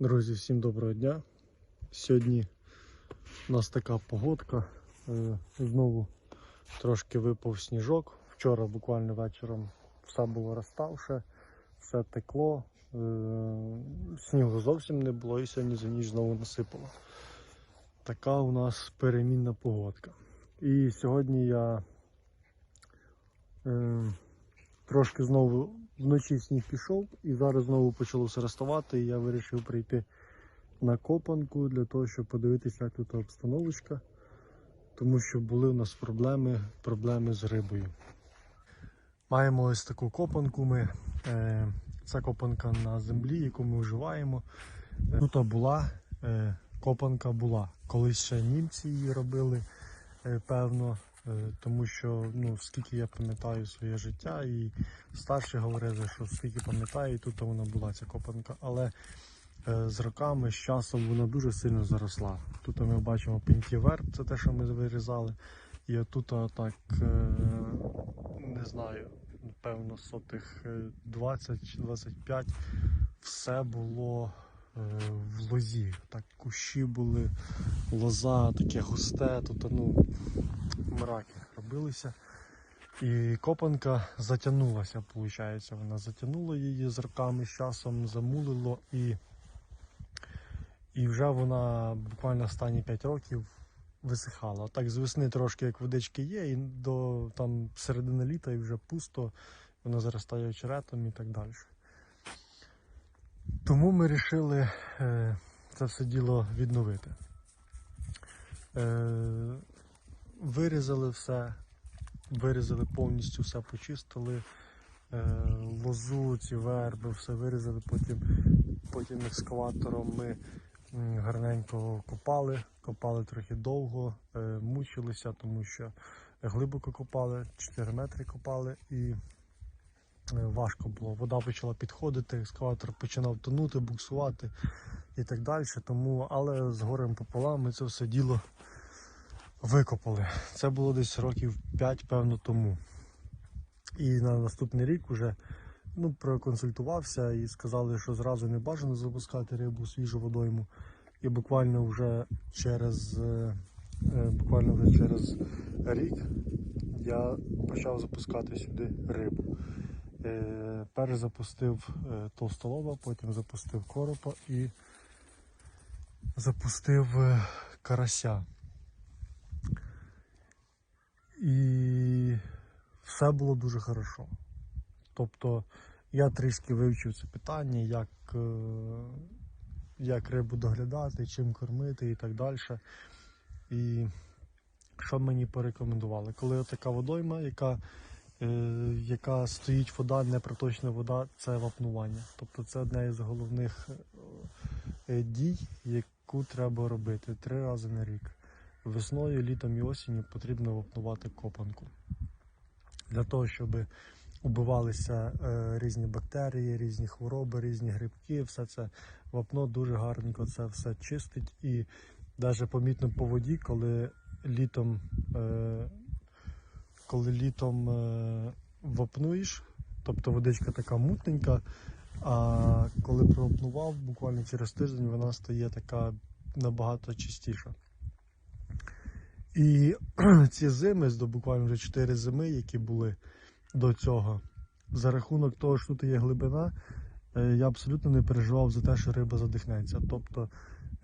Друзі, всім доброго дня. Сьогодні у нас така погодка. Е, Знову трошки випав сніжок. Вчора буквально вечором все було розставше, все текло. Е, Снігу зовсім не було і сьогодні за ніч знову насипало. Така у нас перемінна погодка. І сьогодні я е, трошки знову вночі сніг пішов і зараз знову почалося розставати. І я вирішив прийти на копанку для того, щоб подивитися, як тут обстановочка. Тому що були у нас проблеми, проблеми з рибою. Маємо ось таку копанку. Ми, е, це копанка на землі, яку ми вживаємо. Е, Тут була е, копанка була. Колись ще німці її робили, е, певно. Е, Тому що ну, скільки я пам'ятаю своє життя, і старші говорили, що скільки пам'ятаю, і тут вона була ця копанка. Але е, з роками, з часом вона дуже сильно заросла. Тут ми бачимо пеньківер, це те, що ми вирізали. І отут а, так, е, не знаю, певно, сотих е, 20-25 все було в лозі. Так, кущі були, лоза таке густе, тут ну, мраки робилися. І копанка затягнулася, виходить. Вона затягнула її з роками, з часом замулило і, і вже вона буквально останні 5 років висихала. Так з весни трошки як водички є, і до там середини літа і вже пусто, вона заростає очеретом і так далі. Тому ми вирішили е, це все діло відновити. Вирізали все, вирізали повністю все, почистили. Е, лозу, ці верби, все вирізали, потім, потім екскаватором ми гарненько копали, копали трохи довго, е, мучилися, тому що глибоко копали, 4 метри копали і е, важко було. Вода почала підходити, екскаватор починав тонути, буксувати і так далі. Тому, але з горем пополам ми це все діло викопали. Це було десь років 5, певно, тому. І на наступний рік вже ну, проконсультувався і сказали, що зразу не бажано запускати рибу свіжу водойму. І буквально вже через е, е, буквально вже через рік я почав запускати сюди рибу. Е, Перш запустив толстолоба, потім запустив коропа і запустив карася. І все було дуже хорошо. Тобто я трішки вивчив це питання, як, е, як рибу доглядати, чим кормити і так далі. І що мені порекомендували? Коли така водойма, яка, е, яка стоїть вода, не проточна вода, це вапнування. Тобто це одне із головних е, дій, яку треба робити три рази на рік. Весною, літом і осінню потрібно вапнувати копанку. Для того, щоб убивалися е, різні бактерії, різні хвороби, різні грибки, все це вапно дуже гарненько це все чистить. І навіть помітно по воді, коли літом, е, коли літом е, вапнуєш, тобто водичка така мутненька, а коли провапнував, буквально через тиждень вона стає така набагато чистіша. І ці зими, буквально вже 4 зими, які були до цього, за рахунок того, що тут є глибина, е, я абсолютно не переживав за те, що риба задихнеться. Тобто,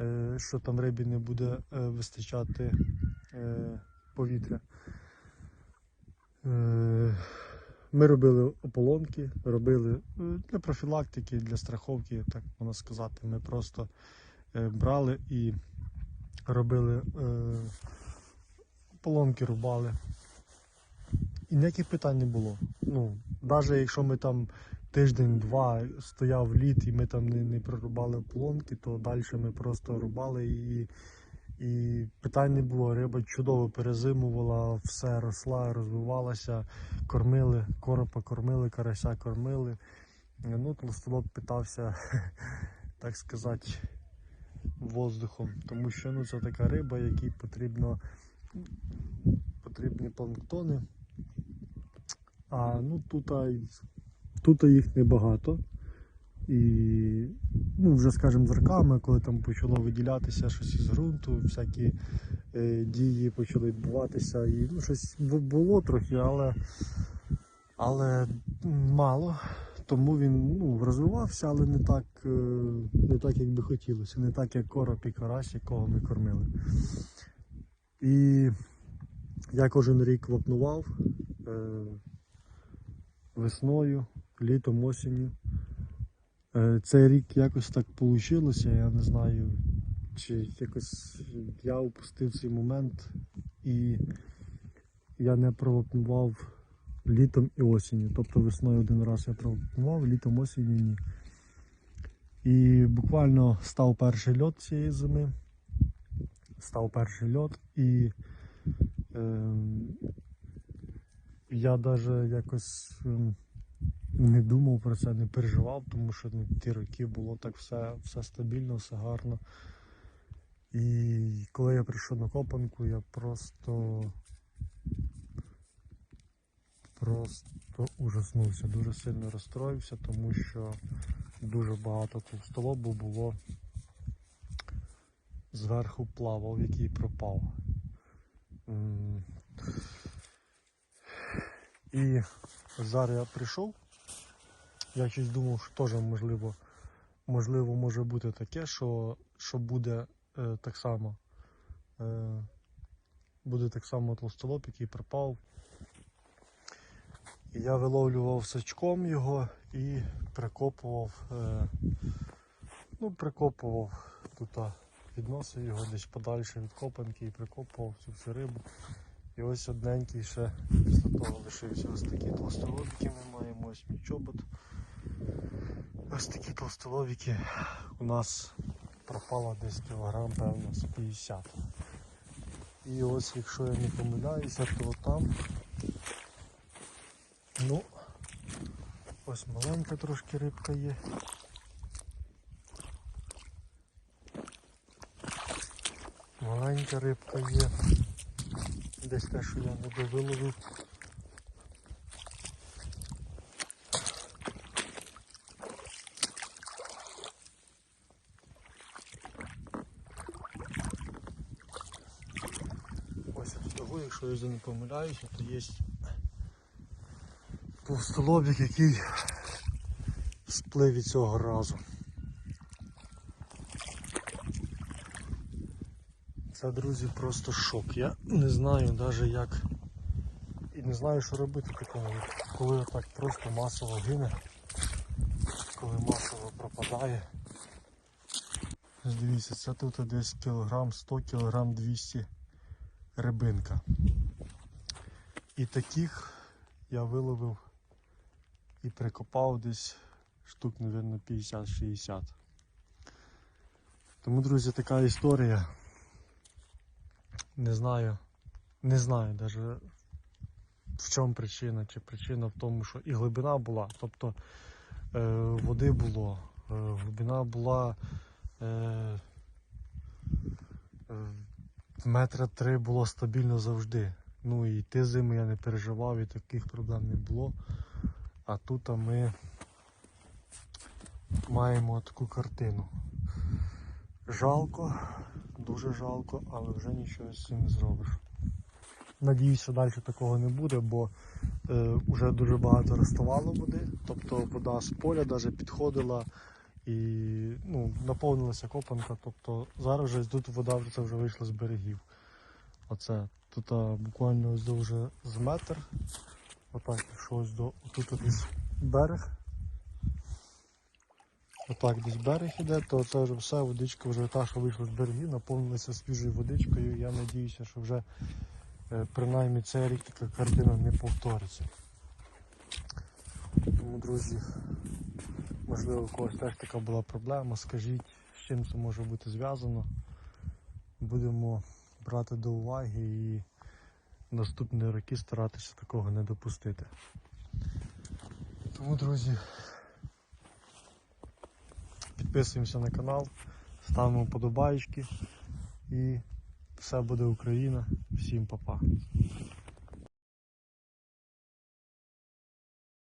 е, що там рибі не буде е, вистачати повітря. Ми робили ополонки, робили для профілактики, для страховки, так можна сказати. Ми просто брали і робили. Поломки рубали. І ніяких питань не було. Ну, навіть якщо ми там тиждень-два стояв лід і ми там не, не прорубали поломки, то далі ми просто рубали і, і питань не було. Риба чудово перезимувала, все росла, розвивалася, кормили, коропа кормили, карася кормили. Ну, толстолоб питався, так сказати, воздухом, тому що ну, це така риба, якій потрібно потрібні планктони. А ну тут, тут їх небагато. І, ну, вже, скажімо, з роками, коли там почало виділятися щось із ґрунту, всякі е, дії почали відбуватися. І ну, щось було трохи, але, але мало. Тому він ну, розвивався, але не так, е, не так, як би хотілося, не так, як короб і карась, якого ми кормили. І я кожен рік вапнував е, весною, літом, осінню. Е, Цей рік якось так вийшло, я не знаю, чи якось я упустив цей момент і я не провапнував літом і осінню. Тобто весною один раз я провапнував, літом осінню ні. І буквально став перший льот цієї зими. Став перший льот і ем, я навіть якось ем, не думав про це, не переживав, тому що ну, ті роки було так все, все стабільно, все гарно. І коли я прийшов на копанку, я просто просто ужаснувся, дуже сильно розстроївся, тому що дуже багато товстолобу було зверху плавав, який пропав. І зараз я прийшов. Я щось думав, що теж можливо, можливо може бути таке, що, що буде е, так само. Е, буде так само толстолоб, який пропав. І я виловлював сачком його і прикопував, е, ну, прикопував тут, відносив його десь подальше від копанки і прикопував цю всю рибу. І ось одненький ще після того лишився ось такі толстолобики ми маємо, ось мій чобот. Ось такі толстолобики у нас пропало десь кілограм, певно, з 50. І ось якщо я не помиляюся, то там Ну, ось маленька трошки рибка є. Маленька рибка є. Десь те, що я не довиловив. Ось того, якщо я вже не помиляюся, то є Товстолобік, який сплив від цього разу. Це, друзі, просто шок. Я не знаю навіть як і не знаю, що робити такому, коли так просто масово гине, коли масово пропадає. Дивіться, це тут десь кілограм 100 кілограм 200 рибинка. І таких я виловив і прикопав десь штук, мабуть, 50-60. Тому, друзі, така історія. Не знаю, не знаю навіть в чому причина, чи причина в тому, що і глибина була, тобто е, води було, е, глибина була е, е, метра три було стабільно завжди. Ну і ті зими я не переживав, і таких проблем не було. А тут а ми маємо таку картину. Жалко, дуже жалко, але вже нічого з цим не зробиш. Надіюсь, що далі такого не буде, бо е, вже дуже багато розставало води, тобто вода з поля навіть підходила і ну, наповнилася копанка. Тобто зараз вже тут вода це вже вийшла з берегів. Оце тут а, буквально ось вже з метр. Отак, ось до тут десь берег. Отак десь берег іде, то це вже все, водичка вже та, що вийшла з берегів, наповнилася свіжою водичкою. Я надіюся, що вже е, принаймні цей рік така картина не повториться. Тому, друзі, можливо, у когось теж така була проблема. Скажіть, з чим це може бути зв'язано. Будемо брати до уваги і наступні роки старатися такого не допустити. Тому, друзі, підписуємося на канал, ставимо подобаєчки і все буде Україна. Всім па-па.